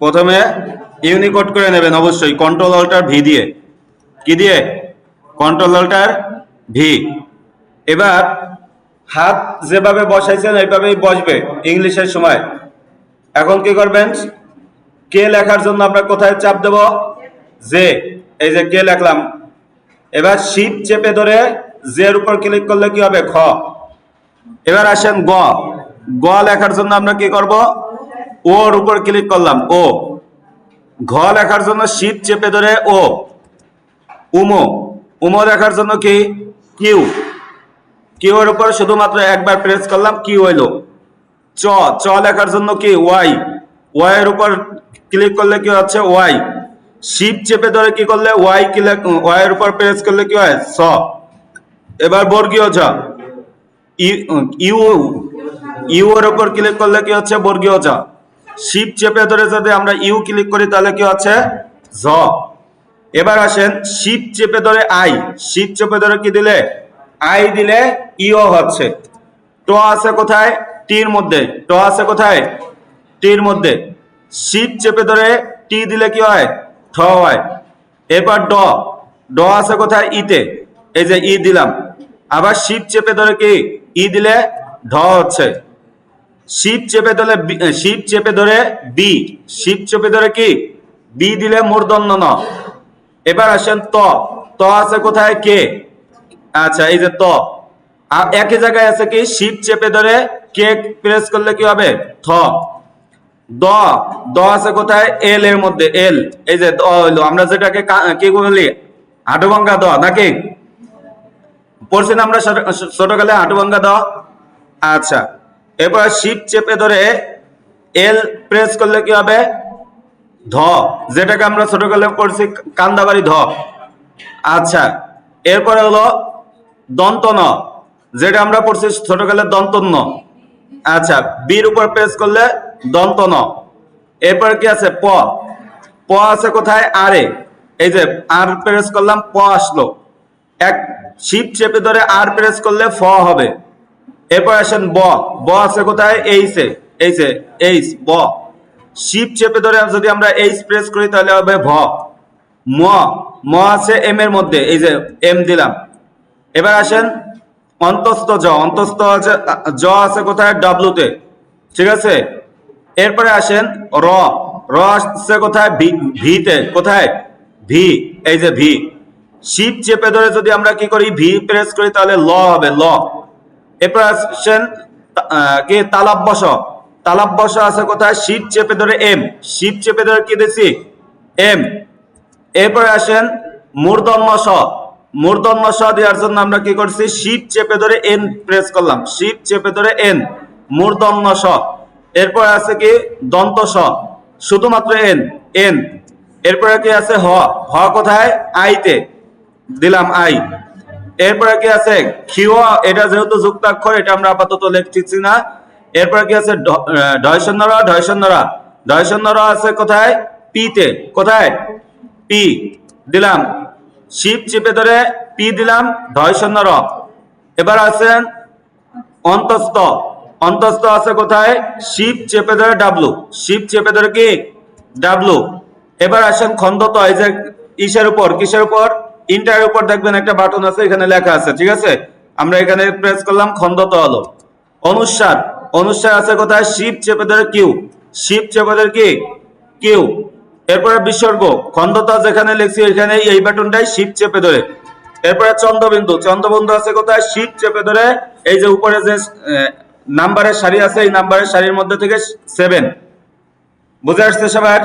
প্রথমে ইউনিকোড করে নেবেন অবশ্যই কন্ট্রোল অল্টার ভি দিয়ে। কি দিয়ে? কন্ট্রোল অল্টার ভি এবার হাত যেভাবে বসাইছেন, এইভাবেই বসবে ইংলিশের সময়। এখন কি করবেন? কে লেখার জন্য আমরা কোথায় চাপ দেব? যে এই যে কে লেখলাম। এবার শিপ চেপে ধরে জের উপর ক্লিক করলে কি হবে? খ। এবার আসেন গ। গ লেখার জন্য আমরা কি করব? ওর উপর ক্লিক করলাম, ও। ঘ লেখার জন্য শিপ চেপে ধরে, ও। উমো। উমো লেখার জন্য কি? কিউ। কিউ এর উপর শুধুমাত্র একবার প্রেস করলাম, কিউ হইল। চ। চ লেখার জন্য কি? ওয়াই। ওয়াই এর উপর ক্লিক করলে কি হচ্ছে? ওয়াই। শিপ চেপে ধরে কি করলে? ওয়াই ক্লিক ওয়াই এর উপর প্রেস করলে কি হয়? স। এবার বর্গীয় ই- ইউ ইউ এর উপর ক্লিক করলে কি হচ্ছে? বর্গীয় ঝ। শিপ চেপে ধরে যদি আমরা ইউ ক্লিক করি, তাহলে কি হচ্ছে? ঝ এবার আসেন শিপ চেপে ধরে আই শিপ চেপে ধরে কি দিলে? আই দিলে ইও হচ্ছে। ট আছে কোথায়? টির মধ্যে। ট আছে কোথায়? টির মধ্যে। শিপ চেপে ধরে টি দিলে কি হয়? ঠ হয়। এবার ড ড আছে কোথায়? ইতে এই যে ই দিলাম। আবার শিপ চেপে ধরে কি? ই দিলে ঢ হচ্ছে। শিপ চেপে ধরে বি- শিপ চেপে ধরে বি। শিপ চেপে ধরে কি? বি দিলে মূর্ধন্য ন। এবার আসেন ত। ত আছে কোথায়? কে? আচ্ছা এই যে ত। আর একই জায়গায় আছে কি? শিপ চেপে ধরে কে প্রেস করলে কি হবে? থ। দ। দ আছে কোথায়? এল এর মধ্যে, এল। এই যে দ হইল। আমরা যেটাকে কা- বলি? হাটুভাঙ্গা দ, নাকি? পড়ছি না আমরা ছোট- ছোটকালে হাটুভাঙ্গা দ। আচ্ছা। এবার শিপ চেপে ধরে এল প্রেস করলে কি হবে? ধ। যেটাকে আমরা ছোটকালে পড়ছি, কান্দাবাড়ি ধ। আচ্ছা এরপরে হলো দন্ত ন যেটা আমরা পড়ছি ছোটকালে দন্ত ন আচ্ছা বির উপর প্রেস করলে দন্ত ন এরপরে কি আছে? প। প আছে কোথায়? আরে এই যে আর প্রেস করলাম, প আসলো। এক শিপ চেপে ধরে আর প্রেস করলে ফ হবে। এরপর আসেন ব। ব আছে কোথায়? এইসে এইসে এইস ব। শিপ চেপে ধরে যদি আমরা এইস প্রেস করি তাহলে হবে ভ। ম। ম আছে এম এর মধ্যে। এই যে এম দিলাম। এবার আসেন অন্তস্থ জ। অন্তস্থ আছে, জ আছে কোথায়? ডাব্লু তে। ঠিক আছে? এরপরে আসেন র। র আসছে কোথায়? ভি- ভিতে। কোথায়? ভি এই যে ভি শিপ চেপে ধরে যদি আমরা কি করি? ভি প্রেস করি তাহলে ল হবে, ল। এরপর আসছেন কি? তালাব বস তালাব আছে কোথায়? শিপ চেপে ধরে এম। শিপ চেপে ধরে কি দিছি এম। এরপরে আসেন মূর্ধন্য স মূর্ধন্য স দেওয়ার জন্য আমরা কি করছি? শিপ চেপে ধরে এন প্রেস করলাম। শিপ চেপে ধরে এন। মূর্ধন্য স এরপরে আছে কি? দন্ত স শুধুমাত্র এন। এন। এরপরে কি আছে? হ। হ কোথায়? আইতে। দিলাম আই। এরপরে কি আছে? খিওয়া এটা যেহেতু যুক্তাক্ষর, এটা আমরা আপাতত লিখতেছি না। এরপরে কি আছে? ঢয়সন্নরা ঢয়সন্নরা ঢয়সন্নরা আছে কোথায়? পিতে কোথায়? পি দিলাম। শিপ চেপে ধরে পি দিলাম ঢয়সন্ন র এবার আছেন অন্তস্থ। অন্তস্থ আছে কোথায়? শিপ চেপে ধরে ডাবলু শিপ চেপে ধরে কি? ডাবলু এবার আসেন খন্দত, এই যে ইসের উপর? কিসের উপর? ইন্টার উপর দেখবেন একটা বাটন আছে, এখানে লেখা আছে, ঠিক আছে? আমরা এখানে প্রেস করলাম খন্দত হলো অনুসার অনুসার আছে কোথায়? শিব চেপে ধরে কিউ শিব চেপে ধরে কি? কিউ এরপরে বিসর্গ খন্দতা যেখানে লিখছি, এখানে এই বাটনটাই শিব চেপে ধরে। এরপরে চন্দ্রবিন্দু চন্দ্রবিন্দু আছে কোথায়? শিব চেপে ধরে, এই যে উপরে যে নাম্বারের শাড়ি আছে, এই নাম্বারের শাড়ির মধ্যে থেকে সেভেন বুঝে আসছে সবার?